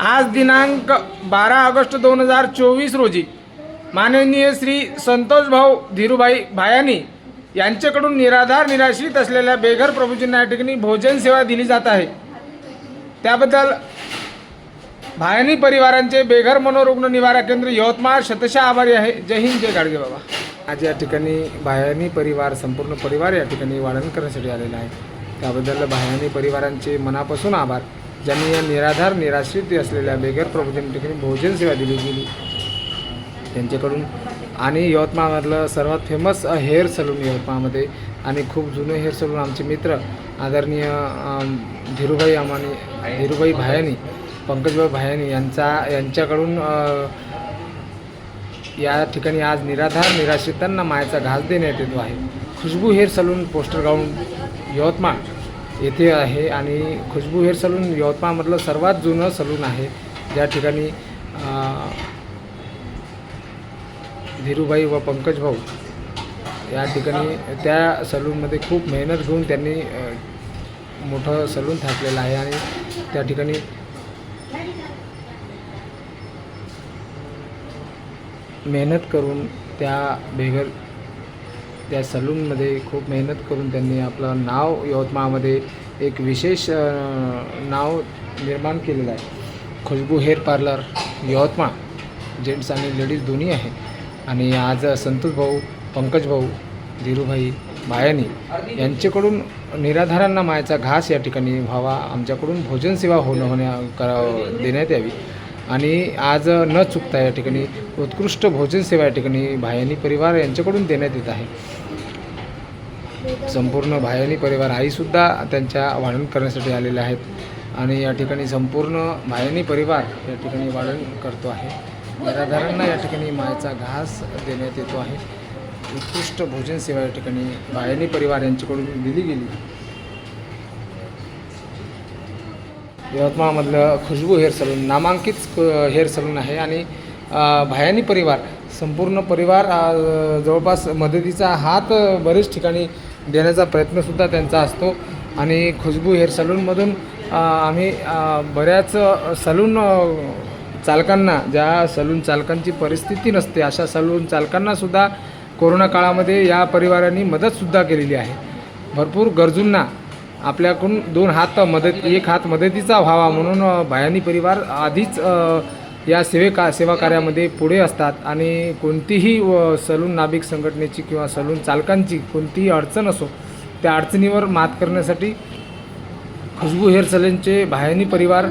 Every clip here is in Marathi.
आज दिनांक बारा ऑगस्ट दोन हजार चोवीस रोजी माननीय श्री संतोष भाऊ धीरूभाई भायानी यांच्याकडून निराधार निराश्रित असलेल्या बेघर प्रभूजींना या ठिकाणी भोजन सेवा दिली जात आहे. त्याबद्दल भायनी परिवारांचे बेघर मनोरुग्ण निवारा केंद्र यवतमाळ शतशा आभारी आहे. जय हिंद जय गाडगे बाबा. आज या ठिकाणी भायनी परिवार संपूर्ण परिवार या ठिकाणी वाढण करण्यासाठी आलेला आहे. त्याबद्दल भायनी परिवारांचे मनापासून आभार. ज्यांनी या निराधार निराश्रित असलेल्या बेघर प्रभूजन ठिकाणी भोजन सेवा दिली गेली. त्यांच्याकडून आणि यवतमाळमधलं सर्वात फेमस हेअर सलून यवतमाळमध्ये आणि खूप जुने हेअर सलून आमचे मित्र आदरणीय धीरूभाई अमानी धीरूभाई भायानी पंकजभाई भायानी यांचा यांच्याकडून या ठिकाणी आज निराधार निराश्रितांना मायाचा घास देण्यात येतो आहे. Khushbu hair salon poster ground Yavatmal. येथे आहे आणि खुशबू हेअर सलून यवतमाळमधलं सर्वात जुनं सलून आहे. ज्या ठिकाणी धीरूभाई व पंकज भाऊ या ठिकाणी त्या सलूनमध्ये खूप मेहनत घेऊन त्यांनी मोठं सलून थाटलेलं आहे आणि त्या ठिकाणी मेहनत करून त्या बेगर त्या सलूनमध्ये खूप मेहनत करून त्यांनी आपलं नाव यवतमाळमध्ये एक विशेष नाव निर्माण केलेलं आहे. Khushbu hair parlour Yavatmal. Gents आणि लेडीज दोन्ही आहे. आणि आज संतोष भाऊ पंकज भाऊ धीरूभाई मायानी यांच्याकडून निराधारांना मायाचा घास या ठिकाणी व्हावा आमच्याकडून भोजन सेवा होणं होण्या करा देण्यात यावी. आणि आज न चुकता या ठिकाणी उत्कृष्ट भोजन सेवा या ठिकाणी भायनी परिवार यांच्याकडून देण्यात येत आहे. संपूर्ण भायनी परिवार आईसुद्धा त्यांच्या वाढण करण्यासाठी आलेले आहेत आणि या ठिकाणी संपूर्ण भायनी परिवार या ठिकाणी वाढण करतो आहे. निराधारांना या ठिकाणी मायेचा घास देण्यात येतो आहे. उत्कृष्ट भोजन सेवा या ठिकाणी भायनी परिवार यांच्याकडून दिली गेली. यवतमाळमधलं खुशबू हेअर सलून नामांकित क- हेअर सलून आहे आणि भायानी परिवार संपूर्ण परिवार जवळपास मदतीचा हात बरेच ठिकाणी देण्याचा प्रयत्नसुद्धा त्यांचा असतो. आणि खुशबू हेअर सलूनमधून आम्ही बऱ्याच सलून चालकांना ज्या सलून चालकांची परिस्थिती नसते अशा सलून चालकांनासुद्धा कोरोना काळामध्ये या परिवारांनी मदतसुद्धा केलेली आहे. भरपूर गरजूंना आपल्याकडून दोन हात मदत एक हात मदतीचा व्हावा म्हणून भयानी भायानी परिवार आधीच या सेवे का सेवा कार्यामध्ये पुढे असतात. आणि कोणतीही सलून नाभिक संघटनेची किंवा सलून चालकांची कोणतीही अडचण असो त्या अडचणीवर मात करण्यासाठी खुशबू हेअर सलूनचे भायानी परिवार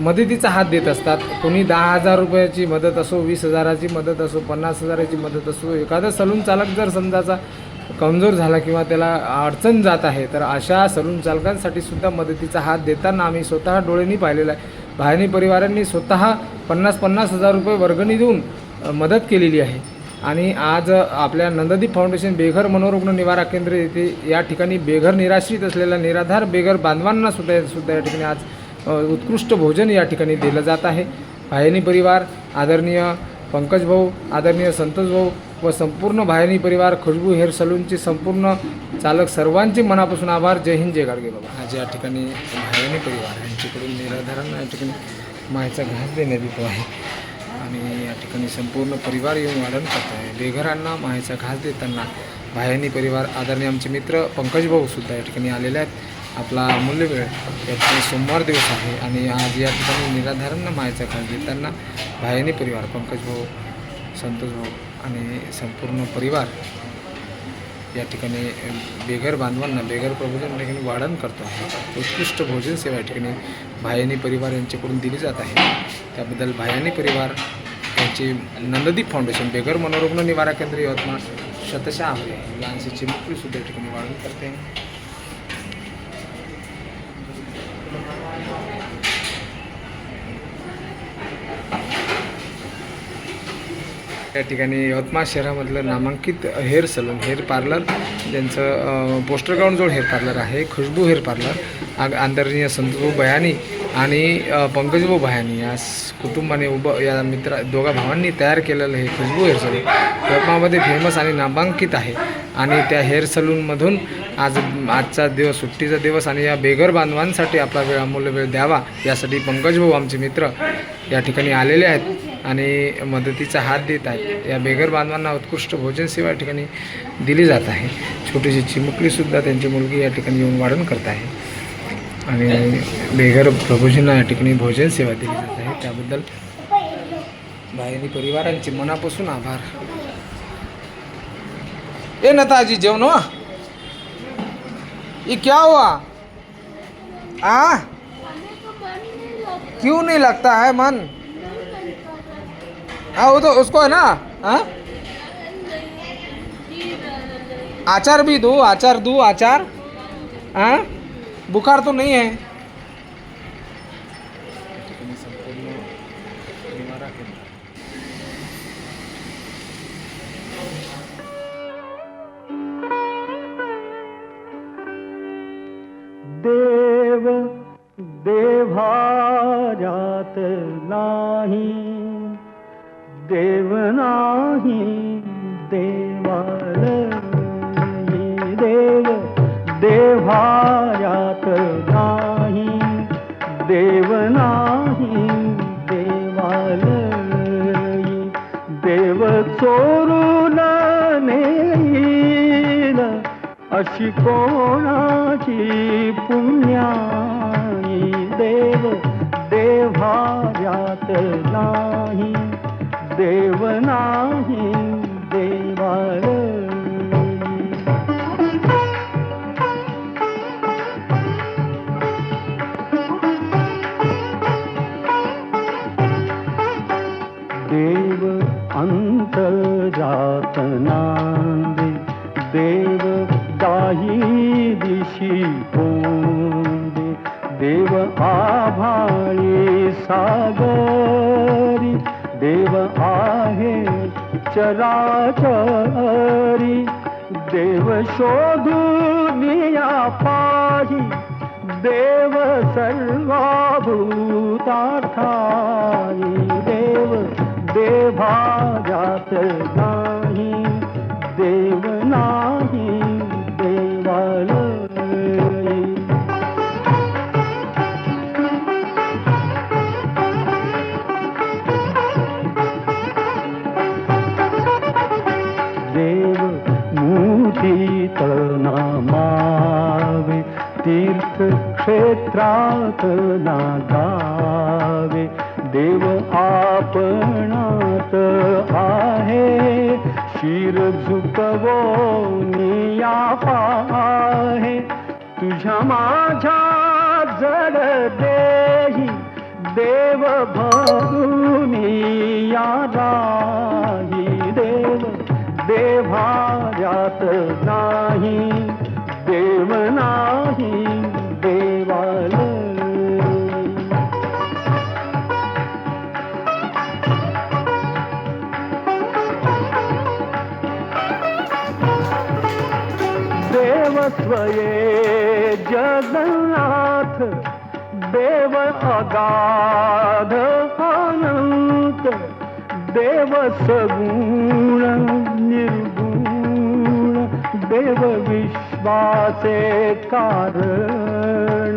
मदतीचा हात देत असतात. कोणी दहा हजार रुपयाची मदत असो वीस हजाराची मदत असो पन्नास हजाराची मदत असो एखादा सलून चालक जर समजाचा कमजोर झाला किंवा त्याला अडचण जात आहे तर अशा सलून चालकांसाठी सुद्धा मदतीचा हात देताना आम्ही स्वतः डोळ्यांनी पाहिलेला आहे. भायनी परिवारांनी स्वतः पन्नास पन्नास हजार रुपये वर्गणी देऊन मदत केलेली आहे. आणि आज आपल्या नंददीप फाउंडेशन बेघर मनोरुग्ण निवारा केंद्र येथे या ठिकाणी बेघर निराश्रित असलेल्या निराधार बेघर बांधवांना सुद्धा सुद्धा या ठिकाणी आज उत्कृष्ट भोजन या ठिकाणी दिलं जात आहे. भायनी परिवार आदरणीय पंकज भाऊ आदरणीय संतोष भाऊ व संपूर्ण भायनी परिवार खुशबू हेअर सलूनचे संपूर्ण चालक सर्वांचे मनापासून आभार. जय हिंद जय गाडगे बाबा. आज या ठिकाणी भायनी परिवार यांच्याकडून निराधारांना या ठिकाणी मायचा घास देण्यात येतो आहे. आणि या ठिकाणी संपूर्ण परिवार येऊन वाढण करत आहे बेघरांना मायचा घास देताना भायनी परिवार आदरणीय आमचे मित्र पंकज भाऊसुद्धा या ठिकाणी आलेले आहेत. आपला अमूल्य वेळ या सोमवार दिवस आहे आणि आज या ठिकाणी निराधारण मायेचा काळ घेताना भायनी परिवार पंकज भाऊ संतोष भाऊ आणि संपूर्ण परिवार या ठिकाणी बेघर बांधवांना बेघर प्रबोधन या ठिकाणी वाढण करतो आहे. उत्कृष्ट भोजन सेवा या ठिकाणी भायनी परिवार यांच्याकडून दिली जात आहे. त्याबद्दल भायनी परिवार यांचे नंददीप फाउंडेशन बेघर मनोरुग्ण निवारा केंद्र यवतमाळ शतशः आहे. लहानशी चिमुकली सुद्धा या ठिकाणी वाढण करते. या ठिकाणी यवतमाळ शहरामधलं नामांकित हेअर सलून हेअर पार्लर ज्यांचं पोस्टर ग्राउंडजवळ हेअर पार्लर आहे खुशबू हेअर पार्लर आग आदरणीय संतभाऊ बयानी आणि पंकजभाऊ भयानी या कुटुंबाने उभं या मित्र दोघा भावांनी तयार केलेलं हे खुशबू हेअर सलून यवतमाळमध्ये फेमस आणि नामांकित आहे. आणि त्या हेअर सलूनमधून आज आजचा दिवस सुट्टीचा दिवस आणि या बेघर बांधवांसाठी आपला वेळ अमूल्य वेळ द्यावा यासाठी पंकज भाऊ आमचे मित्र या ठिकाणी आलेले आहेत आणि मदतीचा हात देत आहेत. या बेघर बांधवांना उत्कृष्ट भोजन सेवा या ठिकाणी दिली जात आहे. छोटीशी चिमुकलीसुद्धा त्यांची मुलगी या ठिकाणी येऊन वाढण करत आहे. आणि बेघर प्रभूजींना या ठिकाणी भोजन सेवा दिली जात आहे. त्याबद्दल भाईनी परिवारांचे मनापासून आभार. ए नेताजी जेवण हो. ये क्या हुआ? आ? क्यों नहीं लगता है मन? हाँ वो तो उसको है ना? हाँ? आचार भी दो आचार दो आचार? हाँ? बुखार तो नहीं है? देव देव्हार्यात नाही। देव नाही देवालयी देव देव्हार्यात नाही। देव नाही देवालयी देव चोरून अशी कोणाची पुण्याई देव देव्हार्यात नाही देव नाही देवालयी देव अंत जात नांदे सागरी देव आहे चराचरी. देव शोधूनिया पाही देव सर्वाभूतार्थाई देव देभाजात नाही मुठीत नामावे तीर्थक्षेत्रात नागावे देव आपणात आहे शिर झुकवोनिया पाहे तुझ्या माझ्या जड देही देव भरुनिया राही देव. देभार्यात नाही देव नाही देवाल. देव स्वये जगन्नाथ देव अगाध देव सगुण निर्गुण देव विश्वासे कारण।